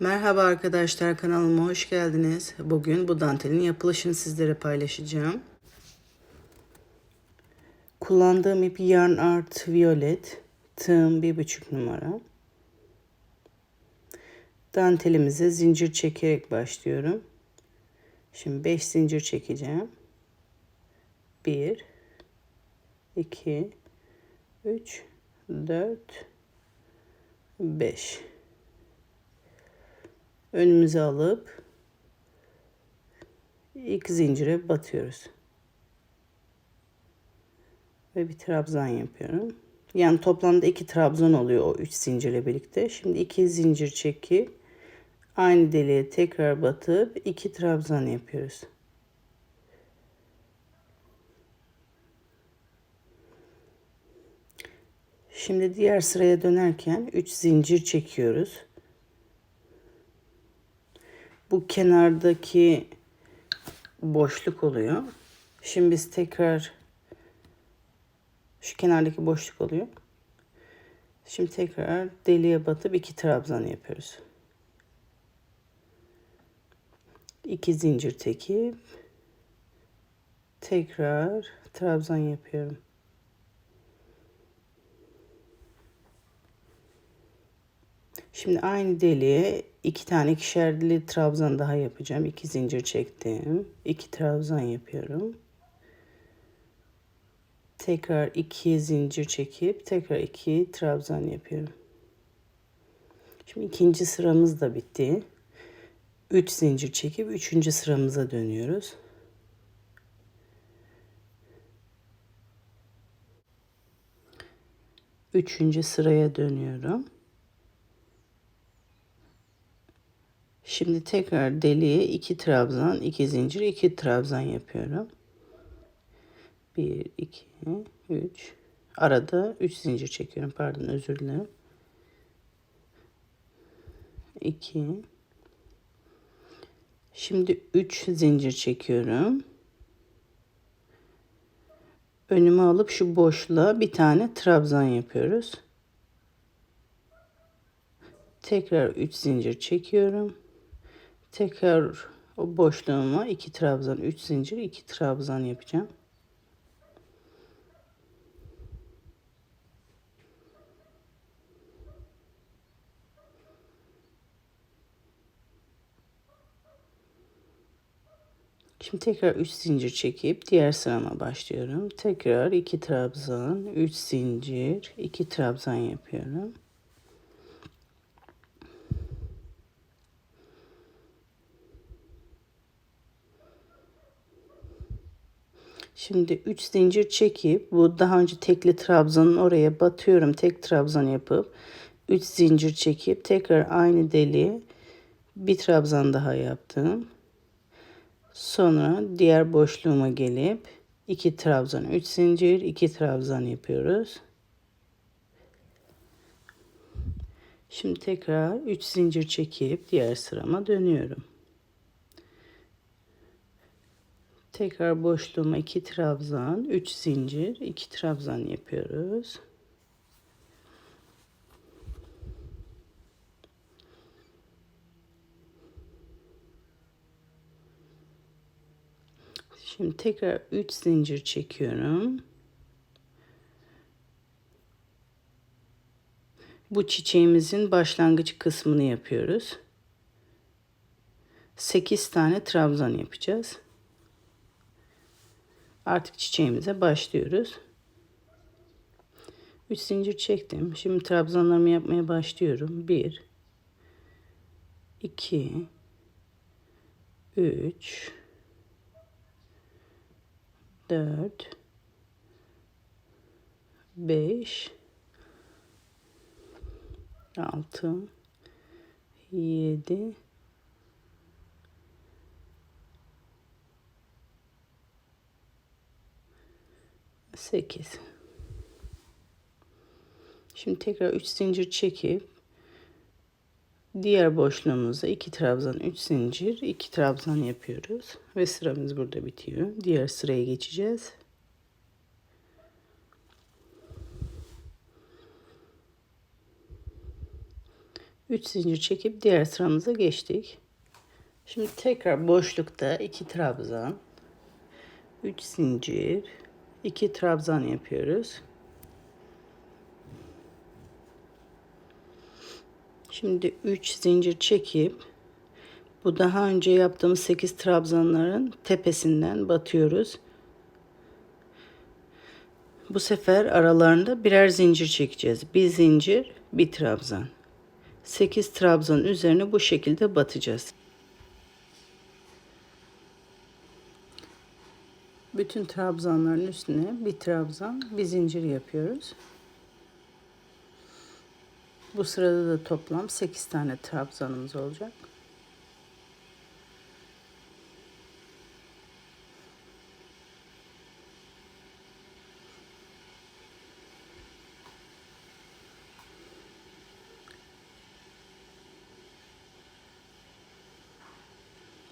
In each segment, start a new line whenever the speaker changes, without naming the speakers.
Merhaba arkadaşlar kanalıma hoş geldiniz. Bugün bu dantelin yapılışını sizlere paylaşacağım. Kullandığım ip Yarn Art Violet. Tığım 1,5 numara. Dantelimize zincir çekerek başlıyorum. Şimdi 5 zincir çekeceğim. 1 2 3 4 5 önümüze alıp ilk zincire batıyoruz. Ve bir trabzan yapıyorum. Yani toplamda iki trabzan oluyor o üç zincirle birlikte. Şimdi iki zincir çekip aynı deliğe tekrar batıp iki trabzan yapıyoruz. Şimdi diğer sıraya dönerken 3 zincir çekiyoruz. Bu kenardaki boşluk oluyor. Şimdi biz tekrar şu kenardaki boşluk oluyor. Şimdi tekrar deliğe batıp iki trabzan yapıyoruz. İki zincir çekip tekrar trabzan yapıyorum. Şimdi aynı deliğe iki tane ikişerli trabzan daha yapacağım. İki zincir çektim. iki trabzan yapıyorum. Tekrar iki zincir çekip tekrar iki trabzan yapıyorum. Şimdi ikinci sıramız da bitti. Üç zincir çekip üçüncü sıramıza dönüyoruz. Üçüncü sıraya dönüyorum. Şimdi tekrar deliğe iki trabzan, iki zincir, iki trabzan yapıyorum. Bir, iki, üç. Arada üç zincir çekiyorum. Pardon özür dilerim. İki. Şimdi üç zincir çekiyorum. Önüme alıp şu boşluğa bir tane trabzan yapıyoruz. Tekrar üç zincir çekiyorum. Tekrar o boşluğuma iki trabzan, üç zincir, iki trabzan yapacağım. Şimdi tekrar 3 zincir çekip diğer sırama başlıyorum. Tekrar 2 trabzan, 3 zincir, 2 trabzan yapıyorum. Şimdi 3 zincir çekip bu daha önce tekli trabzanın oraya batıyorum. Tek trabzan yapıp 3 zincir çekip tekrar aynı deliğe bir trabzan daha yaptım. Sonra diğer boşluğuma gelip 2 trabzan, 3 zincir, 2 trabzan yapıyoruz. Şimdi tekrar 3 zincir çekip diğer sırama dönüyorum. Tekrar boşluğuma 2 trabzan, 3 zincir, 2 trabzan yapıyoruz. Şimdi tekrar 3 zincir çekiyorum. Bu çiçeğimizin başlangıç kısmını yapıyoruz. 8 tane trabzan yapacağız. Artık çiçeğimize başlıyoruz. 3 zincir çektim. Şimdi trabzanlarımı yapmaya başlıyorum. 1 2 3 4 5 6 7 8 Şimdi tekrar 3 zincir çekip diğer boşluğumuza 2 trabzan 3 zincir 2 trabzan yapıyoruz ve sıramız burada bitiyor. Diğer sıraya geçeceğiz. 3 zincir çekip diğer sıramıza geçtik. Şimdi tekrar boşlukta 2 trabzan, 3 zincir, 2 trabzan yapıyoruz. Şimdi 3 zincir çekip bu daha önce yaptığımız 8 trabzanların tepesinden batıyoruz. Bu sefer aralarında birer zincir çekeceğiz. Bir zincir, bir trabzan. 8 trabzan üzerine bu şekilde batacağız. Bütün trabzanların üstüne bir trabzan, bir zincir yapıyoruz. Bu sırada da toplam 8 tane trabzanımız olacak.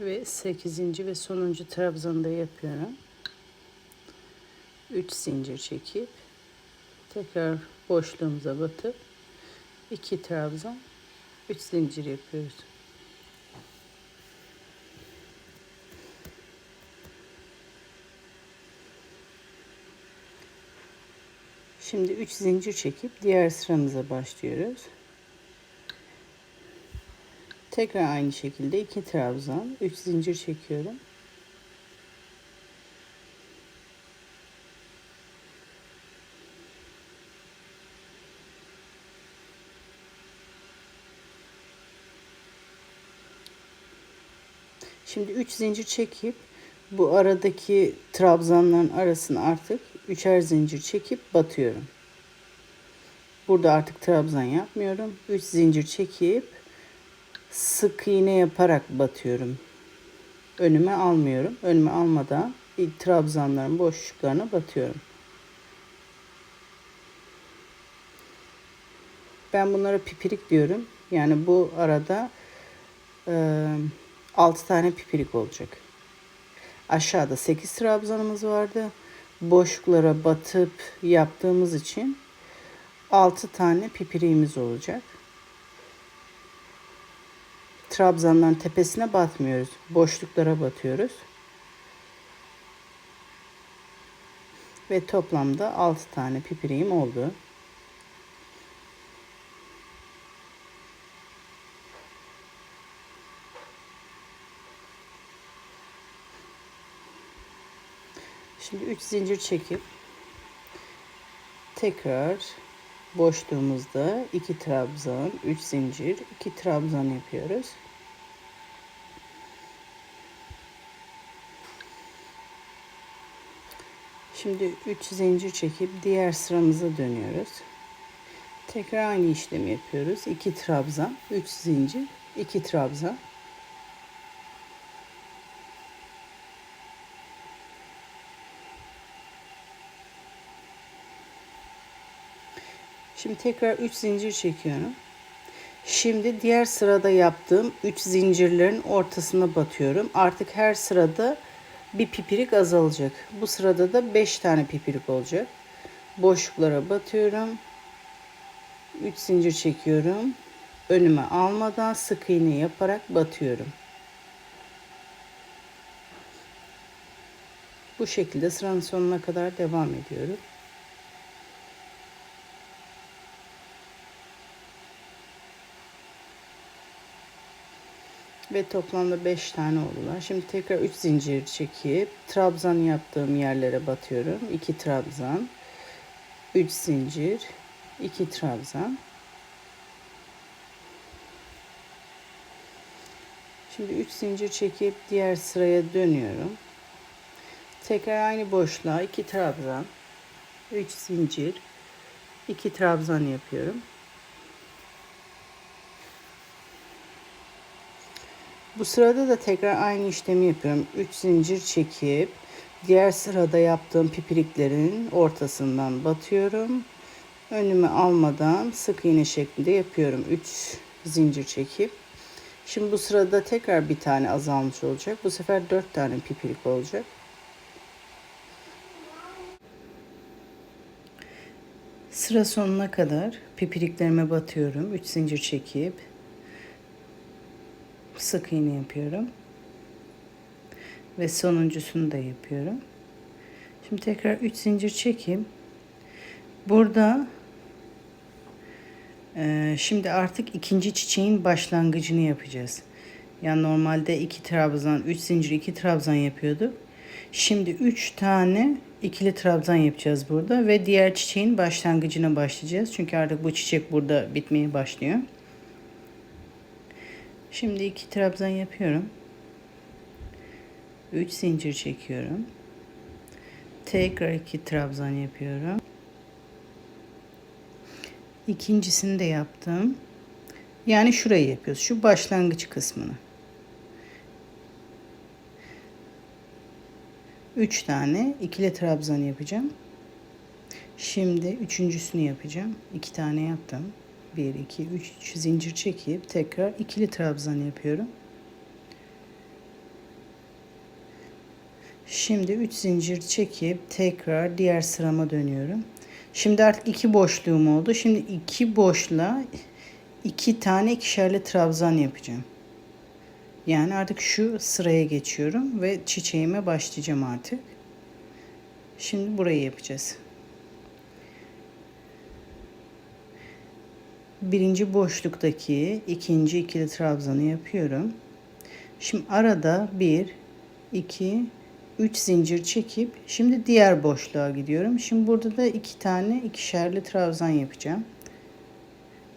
ve 8. ve sonuncu trabzanı da yapıyorum. 3 zincir çekip tekrar boşluğumuza batıp 2 trabzan 3 zincir yapıyoruz. Şimdi 3 zincir çekip diğer sıramıza başlıyoruz. Tekrar aynı şekilde 2 trabzan, 3 zincir çekiyorum. Şimdi 3 zincir çekip bu aradaki trabzanların arasını artık üçer zincir çekip batıyorum. Burada artık trabzan yapmıyorum. 3 zincir çekip sık iğne yaparak batıyorum. Önüme almıyorum. Önüme almadan trabzanların boşluklarına batıyorum. Ben bunlara pipirik diyorum. Yani bu arada e, 6 tane pipirik olacak. Aşağıda 8 trabzanımız vardı. Boşluklara batıp yaptığımız için 6 tane pipiriğimiz olacak. Trabzanların tepesine batmıyoruz. Boşluklara batıyoruz. Ve toplamda 6 tane pipiriğim oldu. Şimdi 3 zincir çekip tekrar boşluğumuzda 2 trabzan, 3 zincir, 2 trabzan yapıyoruz. Şimdi 3 zincir çekip diğer sıramıza dönüyoruz. Tekrar aynı işlemi yapıyoruz. 2 trabzan, 3 zincir, 2 trabzan. Şimdi tekrar 3 zincir çekiyorum. Şimdi diğer sırada yaptığım 3 zincirlerin ortasına batıyorum. Artık her sırada bir pipirik azalacak. Bu sırada da 5 tane pipirik olacak. Boşluklara batıyorum. 3 zincir çekiyorum. Önüme almadan sık iğne yaparak batıyorum. Bu şekilde sıranın sonuna kadar devam ediyorum. Ve toplamda 5 tane oldular. Şimdi tekrar 3 zincir çekip trabzan yaptığım yerlere batıyorum. 2 trabzan, 3 zincir, 2 trabzan. Şimdi 3 zincir çekip diğer sıraya dönüyorum. Tekrar aynı boşluğa 2 trabzan, 3 zincir, 2 trabzan yapıyorum. Bu sırada da tekrar aynı işlemi yapıyorum. 3 zincir çekip diğer sırada yaptığım pipiriklerin ortasından batıyorum. Önümü almadan sık iğne şeklinde yapıyorum. 3 zincir çekip. Şimdi bu sırada tekrar bir tane azalmış olacak. Bu sefer 4 tane pipirik olacak. Sıra sonuna kadar pipiriklerime batıyorum. 3 zincir çekip sık iğne yapıyorum. Ve sonuncusunu da yapıyorum. Şimdi tekrar 3 zincir çekeyim. Burada e, şimdi artık ikinci çiçeğin başlangıcını yapacağız. Yani normalde 2 trabzan, 3 zincir 2 trabzan yapıyorduk. Şimdi 3 tane ikili trabzan yapacağız burada ve diğer çiçeğin başlangıcına başlayacağız. Çünkü artık bu çiçek burada bitmeye başlıyor. Şimdi iki trabzan yapıyorum. 3 zincir çekiyorum. Tekrar iki trabzan yapıyorum. İkincisini de yaptım. Yani şurayı yapıyoruz. Şu başlangıç kısmını. 3 tane ikili trabzan yapacağım. Şimdi üçüncüsünü yapacağım. 2 tane yaptım. 1 2 3 zincir çekip tekrar ikili trabzan yapıyorum. Şimdi 3 zincir çekip tekrar diğer sırama dönüyorum. Şimdi artık iki boşluğum oldu. Şimdi iki boşluğa iki tane ikişerli trabzan yapacağım. Yani artık şu sıraya geçiyorum ve çiçeğime başlayacağım artık. Şimdi burayı yapacağız. Birinci boşluktaki ikinci ikili trabzanı yapıyorum. Şimdi arada bir, iki, üç zincir çekip şimdi diğer boşluğa gidiyorum. Şimdi burada da iki tane ikişerli trabzan yapacağım.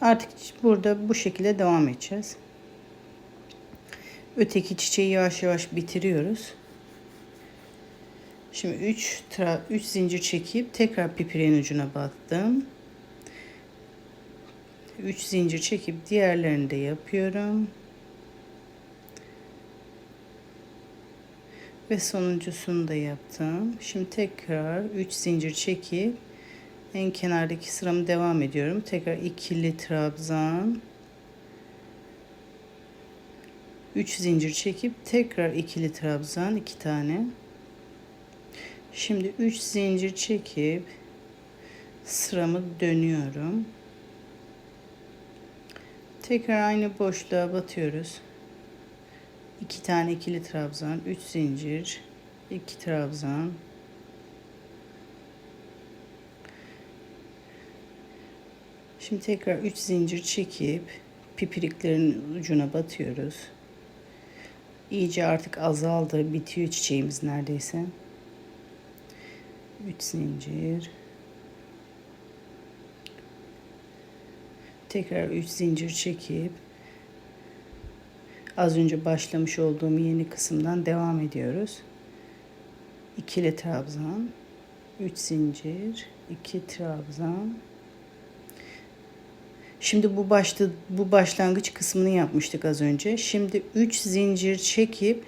Artık burada bu şekilde devam edeceğiz. Öteki çiçeği yavaş yavaş bitiriyoruz. Şimdi 3 3 zincir çekip tekrar pipireğin ucuna battım. 3 zincir çekip diğerlerini de yapıyorum. Ve sonuncusunu da yaptım. Şimdi tekrar 3 zincir çekip en kenardaki sıramı devam ediyorum. Tekrar ikili trabzan. 3 zincir çekip tekrar ikili trabzan 2 tane. Şimdi 3 zincir çekip sıramı dönüyorum. Tekrar aynı boşluğa batıyoruz. 2 tane ikili trabzan, 3 zincir, 2 trabzan. Şimdi tekrar 3 zincir çekip pipiriklerin ucuna batıyoruz. İyice artık azaldı. Bitiyor çiçeğimiz neredeyse. 3 zincir. Tekrar 3 zincir çekip az önce başlamış olduğum yeni kısımdan devam ediyoruz. İkili trabzan, 3 zincir, 2 trabzan, Şimdi bu başta bu başlangıç kısmını yapmıştık az önce. Şimdi 3 zincir çekip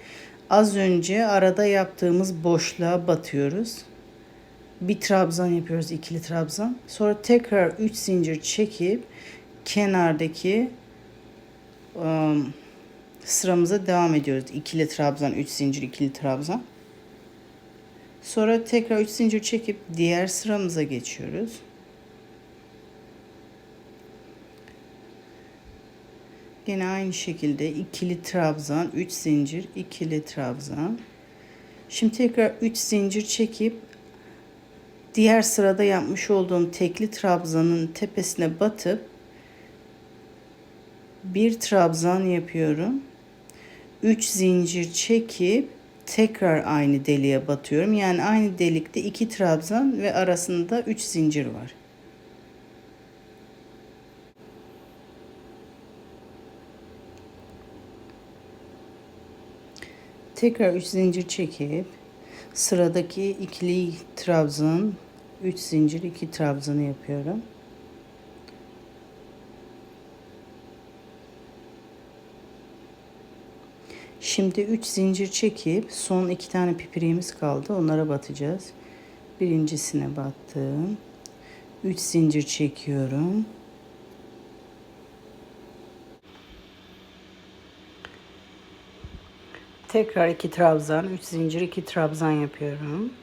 az önce arada yaptığımız boşluğa batıyoruz. Bir trabzan yapıyoruz, ikili trabzan. Sonra tekrar 3 zincir çekip kenardaki um, sıramıza devam ediyoruz. İkili trabzan, 3 zincir, ikili trabzan. Sonra tekrar 3 zincir çekip diğer sıramıza geçiyoruz. Yine aynı şekilde ikili trabzan, 3 zincir, ikili trabzan. Şimdi tekrar 3 zincir çekip diğer sırada yapmış olduğum tekli trabzanın tepesine batıp bir trabzan yapıyorum. 3 zincir çekip tekrar aynı deliğe batıyorum. Yani aynı delikte iki trabzan ve arasında 3 zincir var. Tekrar 3 zincir çekip sıradaki ikili trabzan 3 zincir 2 trabzanı yapıyorum. Şimdi 3 zincir çekip son iki tane pipiriğimiz kaldı. Onlara batacağız. Birincisine battım. 3 zincir çekiyorum. Tekrar iki trabzan, üç zincir, iki trabzan yapıyorum.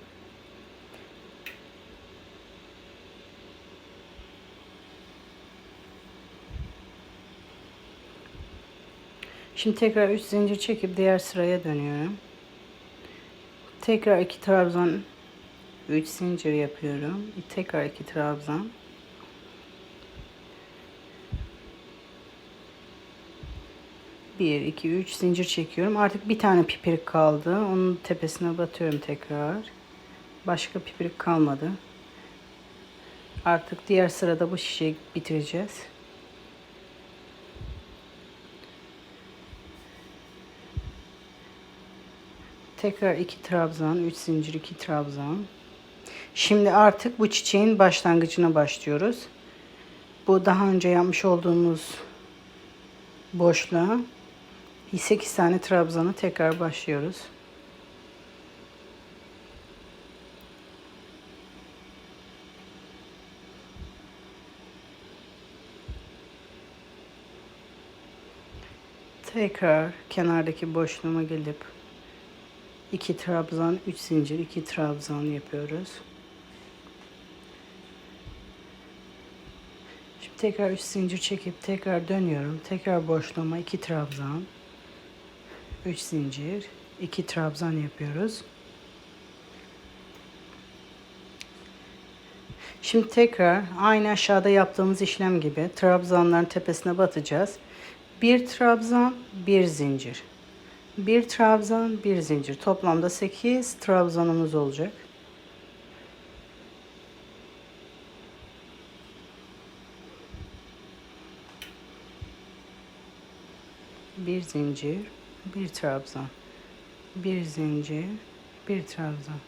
Şimdi tekrar 3 zincir çekip diğer sıraya dönüyorum. Tekrar 2 trabzan 3 zincir yapıyorum. Tekrar 2 trabzan. Bir, iki, üç zincir çekiyorum. Artık bir tane pipirik kaldı. Onun tepesine batıyorum tekrar. Başka pipirik kalmadı. Artık diğer sırada bu şişeyi bitireceğiz. Tekrar iki trabzan, üç zincir, iki trabzan. Şimdi artık bu çiçeğin başlangıcına başlıyoruz. Bu daha önce yapmış olduğumuz boşluğa 8 tane trabzanı tekrar başlıyoruz. Tekrar kenardaki boşluğuma gelip 2 trabzan, 3 zincir, 2 trabzan yapıyoruz. Şimdi tekrar 3 zincir çekip tekrar dönüyorum. Tekrar boşluğuma 2 trabzan, 3 zincir, 2 trabzan yapıyoruz. Şimdi tekrar aynı aşağıda yaptığımız işlem gibi trabzanların tepesine batacağız. Bir trabzan, bir zincir. Bir trabzan, bir zincir. Toplamda 8 trabzanımız olacak. Bir zincir, bir trabzan. Bir zincir, bir trabzan.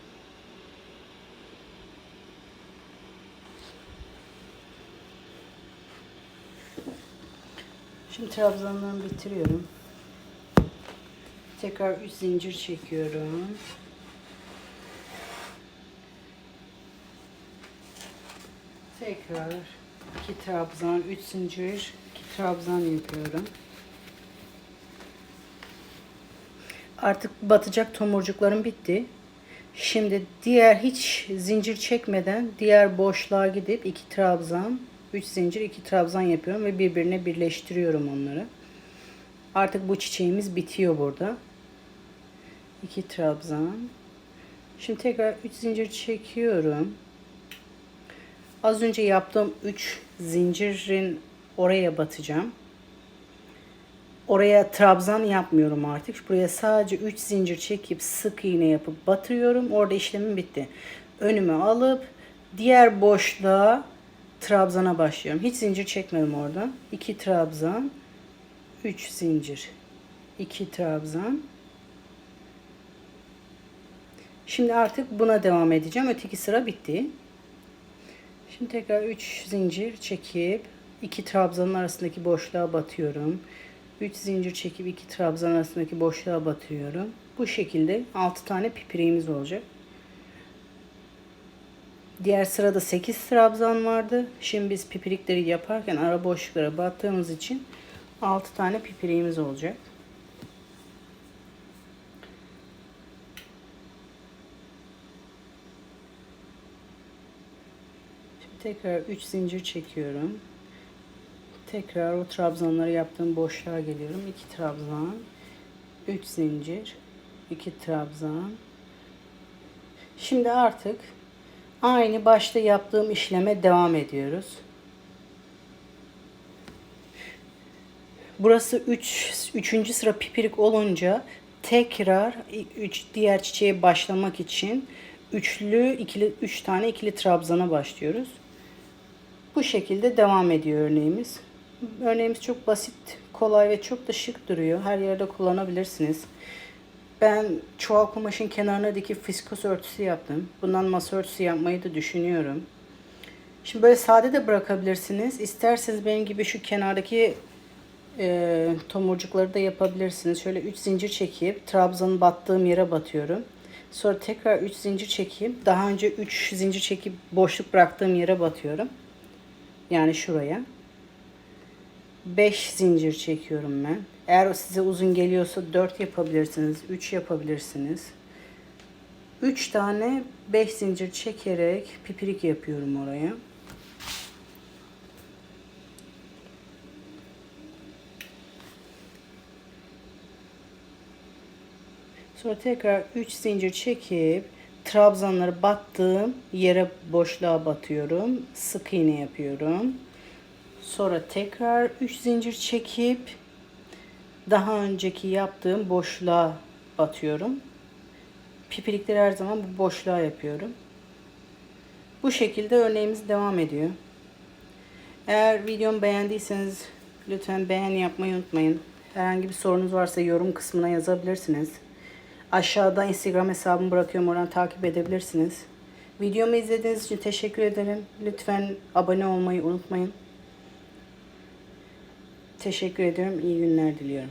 Şimdi trabzanlarımı bitiriyorum. Tekrar 3 zincir çekiyorum. Tekrar 2 trabzan, 3 zincir, 2 trabzan yapıyorum. Artık batacak tomurcuklarım bitti. Şimdi diğer hiç zincir çekmeden diğer boşluğa gidip 2 trabzan, 3 zincir, 2 trabzan yapıyorum ve birbirine birleştiriyorum onları. Artık bu çiçeğimiz bitiyor burada. 2 trabzan. Şimdi tekrar 3 zincir çekiyorum. Az önce yaptığım 3 zincirin oraya batacağım. Oraya trabzan yapmıyorum artık. Buraya sadece 3 zincir çekip sık iğne yapıp batırıyorum. Orada işlemim bitti. Önüme alıp diğer boşluğa trabzana başlıyorum. Hiç zincir çekmedim orada. 2 trabzan, 3 zincir, 2 trabzan. Şimdi artık buna devam edeceğim. Öteki sıra bitti. Şimdi tekrar 3 zincir çekip 2 trabzanın arasındaki boşluğa batıyorum. 3 zincir çekip 2 trabzan arasındaki boşluğa batıyorum. Bu şekilde 6 tane pipireğimiz olacak. Diğer sırada 8 trabzan vardı. Şimdi biz pipirikleri yaparken ara boşluklara battığımız için 6 tane pipireğimiz olacak. Tekrar 3 zincir çekiyorum. Tekrar o trabzanları yaptığım boşluğa geliyorum. 2 trabzan, 3 zincir, 2 trabzan. Şimdi artık aynı başta yaptığım işleme devam ediyoruz. Burası 3 üç, 3. sıra pipirik olunca tekrar 3 diğer çiçeğe başlamak için üçlü ikili 3 tane ikili trabzana başlıyoruz. Bu şekilde devam ediyor örneğimiz. Örneğimiz çok basit, kolay ve çok da şık duruyor. Her yerde kullanabilirsiniz. Ben çuval kumaşın kenarına dikip fiskos örtüsü yaptım. Bundan masa örtüsü yapmayı da düşünüyorum. Şimdi böyle sade de bırakabilirsiniz. İsterseniz benim gibi şu kenardaki e, tomurcukları da yapabilirsiniz. Şöyle 3 zincir çekip trabzanın battığım yere batıyorum. Sonra tekrar 3 zincir çekip daha önce 3 zincir çekip boşluk bıraktığım yere batıyorum. Yani şuraya. 5 zincir çekiyorum ben. Eğer size uzun geliyorsa 4 yapabilirsiniz, 3 yapabilirsiniz. 3 tane 5 zincir çekerek pipirik yapıyorum oraya. Sonra tekrar 3 zincir çekip trabzanları battığım yere boşluğa batıyorum. Sık iğne yapıyorum. Sonra tekrar 3 zincir çekip daha önceki yaptığım boşluğa batıyorum. Pipilikleri her zaman bu boşluğa yapıyorum. Bu şekilde örneğimiz devam ediyor. Eğer videomu beğendiyseniz lütfen beğen yapmayı unutmayın. Herhangi bir sorunuz varsa yorum kısmına yazabilirsiniz. Aşağıda Instagram hesabımı bırakıyorum. Oradan takip edebilirsiniz. Videomu izlediğiniz için teşekkür ederim. Lütfen abone olmayı unutmayın. Teşekkür ediyorum. İyi günler diliyorum.